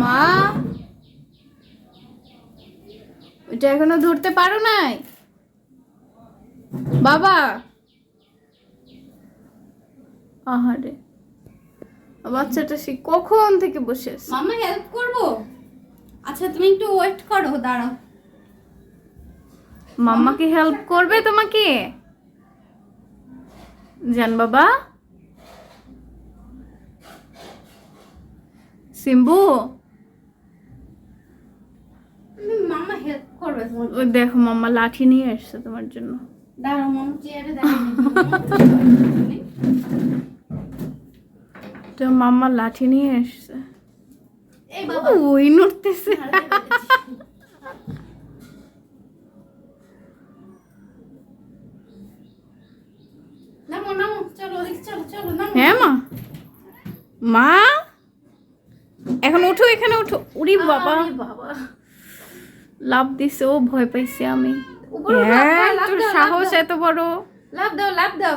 মা? ওইটা এখনও ধরতে পারো নাই? বাবা? আহারে। বাচ্চাটা সে কখন থেকে বসে আছে? মামা হেল্প করব? আচ্ছা তুমি একটু ওয়েট করো দাঁড়াও। মাম্মাকে হেল্প করবে তোমাকে? জান বাবা? সিম্বু? মামা হেল্প করবে ওই দেখো মাম্মা লাঠি নিয়ে এসছে তোমার জন্য। দাঁড়াও মামা চেয়ারে তো মাম্মা লাঠি নিয়ে এসছে। ওই নড়তেছে। হ্যাঁ মা। মা? এখন উঠো এখানে উঠো। উরি বাবা। লাভ দিছে ও ভয় পাইছে আমি। হ্যাঁ তোর সাহস এত বড়। লাভ দাও লাভ দাও।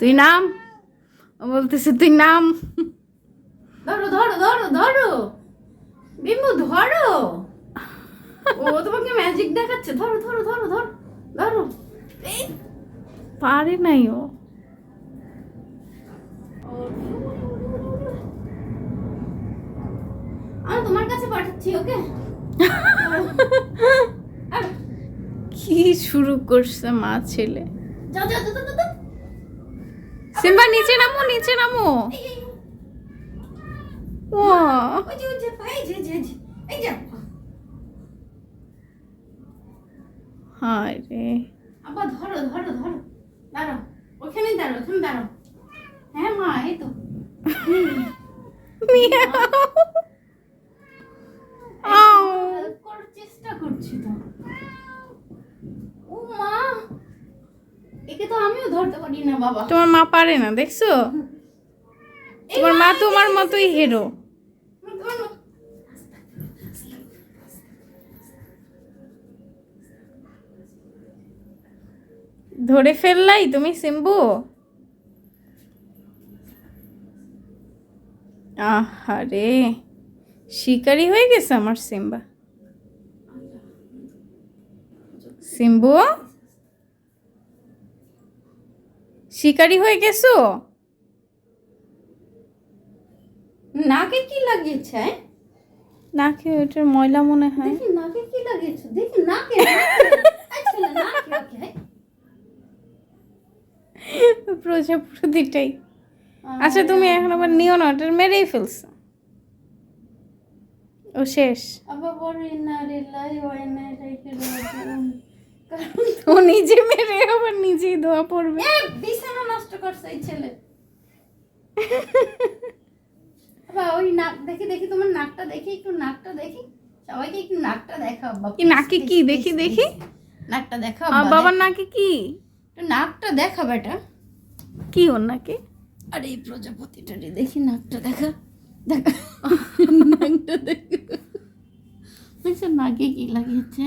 তুই নাম। বলতেছে তুই নাম। ধরো ধরো ধরো ধরো। বিম্বু ধরো। ও তোমাকে ম্যাজিক দেখাচ্ছে। ধরো ধরো ধরো ধরো ধরো। পারে নাই ও। আমি তোমার কাছে পাঠাচ্ছি ওকে? কি শুরু করছে মা ছেলে। সিম্বা নিচে নামো নিচে নামো। ও। হায় রে। আবার ধরো ধরো ধরো। দাঁড়াও ওখানে দাঁড়াও ওখানে দাঁড়াও। হ্যাঁ মা এই তো। মিয়াও। আউ। হেল্প করার চেষ্টা করছি তো। ও মা একে তো আমিও ধরতে পারি না বাবা। তোমার মা পারে না দেখছ? তোমার মা তোমার মতোই হেরো ধরে ফেললাই তুমি সিম্বু? আহারে শিকারি হয়ে গেছে আমার সিম্বা। সিম্বু? শিকারি হয়ে গেছো? নাকে কি লাগিয়েছে? নাকি ওইটার ময়লা মনে হয়। দেখি নাকে কি লাগিয়েছে? দেখি নাকে? প্রজাপতিটাই। আচ্ছা তুমি এখন আবার নিও না ওটা মেরেই ফেলছো। ও শেষ। আবার ও নিজে মেরে আবার নিজেই দোয়া পড়বে। বিছানা নষ্ট করছে এই ছেলে। বাবা ওই নাক দেখি দেখি তোমার নাকটা দেখি একটু নাকটা দেখি। সবাইকে একটু নাকটা দেখাও বাবা নাকে কি? দেখি দেখি। নাকটা দেখাও বাবার নাকে কি? নাকটা দেখা বেটা। কি ওর নাকে? আরে এই প্রজাপতিটারে দেখি নাকটা দেখা। দেখা। নাকটা দেখা। দেখছ নাকে কি লাগিয়েছে?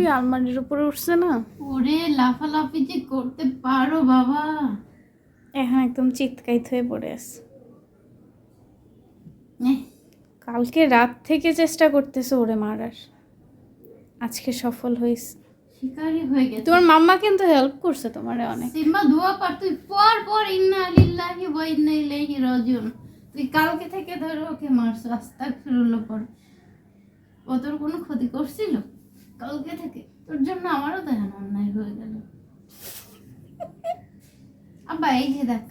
ওই আলমারির উপরে উঠছে না? ওরে লাফালাফি যে করতে পারো বাবা। এখন একদম চিৎকাইত হয়ে পড়ে আছে। কালকে রাত থেকে চেষ্টা করতেছে ওরে মারার। আজকে সফল হয়েছে শিকারি হয়ে গেছে। তোমার মাম্মা কিন্তু হেল্প করছে তোমারে অনেক। সিম্বা দোয়া পার তুই পর পর ইন্না লিল্লাহি ওয়া ইন্না ইলাইহি রাজিউন। তুই কালকে থেকে ধরে ওকে মারছ আস্তাগফিরুল্লাহ পর। ও তোর কোনো ক্ষতি করছিল? কালকে থেকে তোর জন্য আমারও তো এখন অন্যায় হয়ে গেল। আব্বা এই যে দেখ।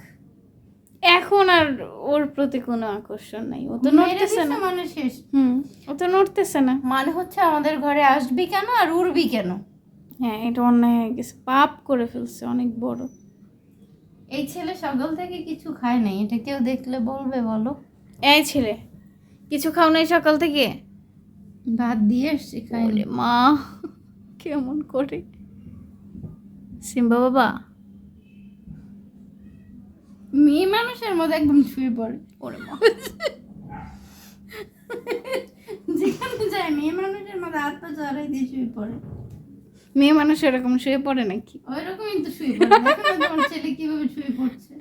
এখন আর ওর প্রতি কোনো আকর্ষণ নাই। ও তো নড়তেছে না। মানে শেষ। হুম ও তো নড়তেছে না। মানে হচ্ছে আমাদের ঘরে আসবি কেন আর উড়বি কেন? হ্যাঁ এটা অন্যায় হয়ে গেছে। পাপ করে ফেলছে অনেক বড়। এই ছেলে সকাল থেকে কিছু খায় নাই এটা কেউ দেখলে বলবে বলো। এই ছেলে কিছু খাও নাই সকাল থেকে? ভাত দিয়ে এসছি খাইনি মা কেমন করে? সিম্বা বাবা? মেয়ে মানুষের মধ্যে একদম শুয়ে পড়ে। ওরে মা। যেখানে যায় মেয়ে মানুষের মধ্যে হাত পা চড়াই দিয়ে শুয়ে পড়ে। মেয়ে মানুষ এরকম শুয়ে পড়ে নাকি? ওই রকমই তো শুয়ে পড়ে। তোমার ছেলে কীভাবে শুয়ে পড়ছে?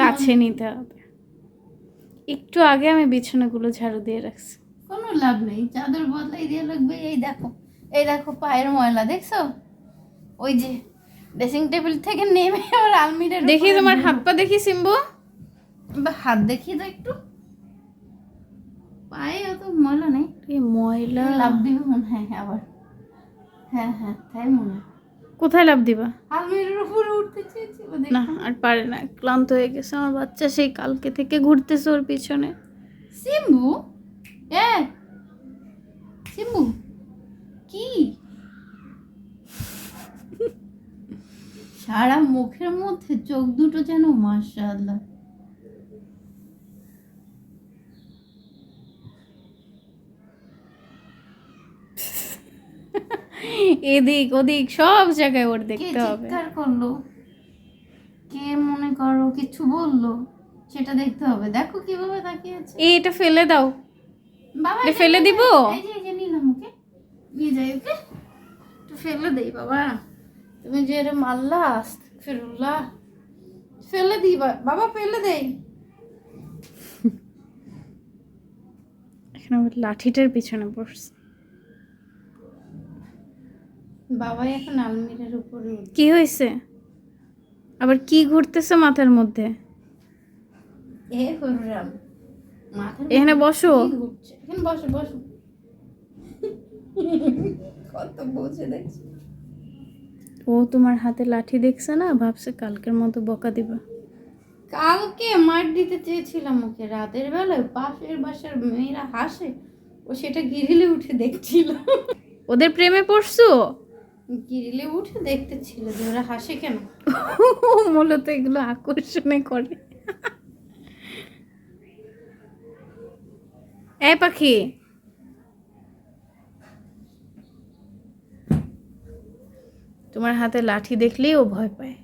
কাছে নিতে হবে। একটু আগে আমি বিছানাগুলো ঝাড়ু দিয়ে রাখছি। কোনো লাভ নেই চাদর বদলাই দিয়ে লাগবে এই দেখো এই দেখো পায়ের ময়লা দেখছ? ওই যে ড্রেসিং টেবিল থেকে নেমে আবার আলমিরার দেখি তোমার। হাত পা দেখি সিম্বু। বা হাত দেখি তো একটু। পায়ে অত ময়লা নেই। এই ময়লা। লাভ দিবে মনে হয় আবার। হ্যাঁ হ্যাঁ তাই মনে হয়। কোথায় লাভ দিবা? আলমিরার উপরে উঠতে না আর পারে না ক্লান্ত হয়ে গেছে আমার বাচ্চা সেই কালকে থেকে ঘুরতেছে ওর পিছনে। সিম্বু? এ সিম্বু কি? সারা মুখের মধ্যে চোখ দুটো যেন মাশাআল্লাহ। এদিক ওদিক সব জায়গায় ওর দেখতে হবে। চিৎকার করল? কে মনে করো কিছু বলল? সেটা দেখতে হবে। দেখো কীভাবে তাকিয়েছে এই এটা ফেলে দাও। বাবা এটা ফেলে দিব? এই যে এই যে নিলাম ওকে। নিয়ে যাই ওকে। ফেলে দেই বাবা। তুমি যে ফেরুল্লাহ ফেলে দিই বাবা ফেলে দেই। এখন লাঠিটার পিছনে পড়ছে। বাবা এখন আলমিরার উপরে। কি হয়েছে? আবার কি ঘুরতেছে মাথার মধ্যে? এ হররাম। মাথার এখানে বসো। এখানে বসো বসো। কত বসে দেখছ। ও তোমার হাতে লাঠি দেখছে না? ভাবছে কালকের মতো বকা দিবা। কালকে মার দিতে চেয়েছিলাম ওকে। রাতের বেলায় পাশের বাসার মেয়েরা হাসে। ও সেটা গিরিলে উঠে দেখছিল। ওদের প্রেমে পড়ছো? গিরিলে উঠে দেখতেছিল যে ওরা হাসে কেন? মূলত এগুলো আকর্ষণে করে। এ পাখি। তোমার হাতে লাঠি দেখলেই ও ভয় পায়।